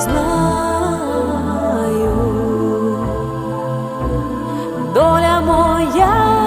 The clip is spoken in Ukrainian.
знаю, доля моя.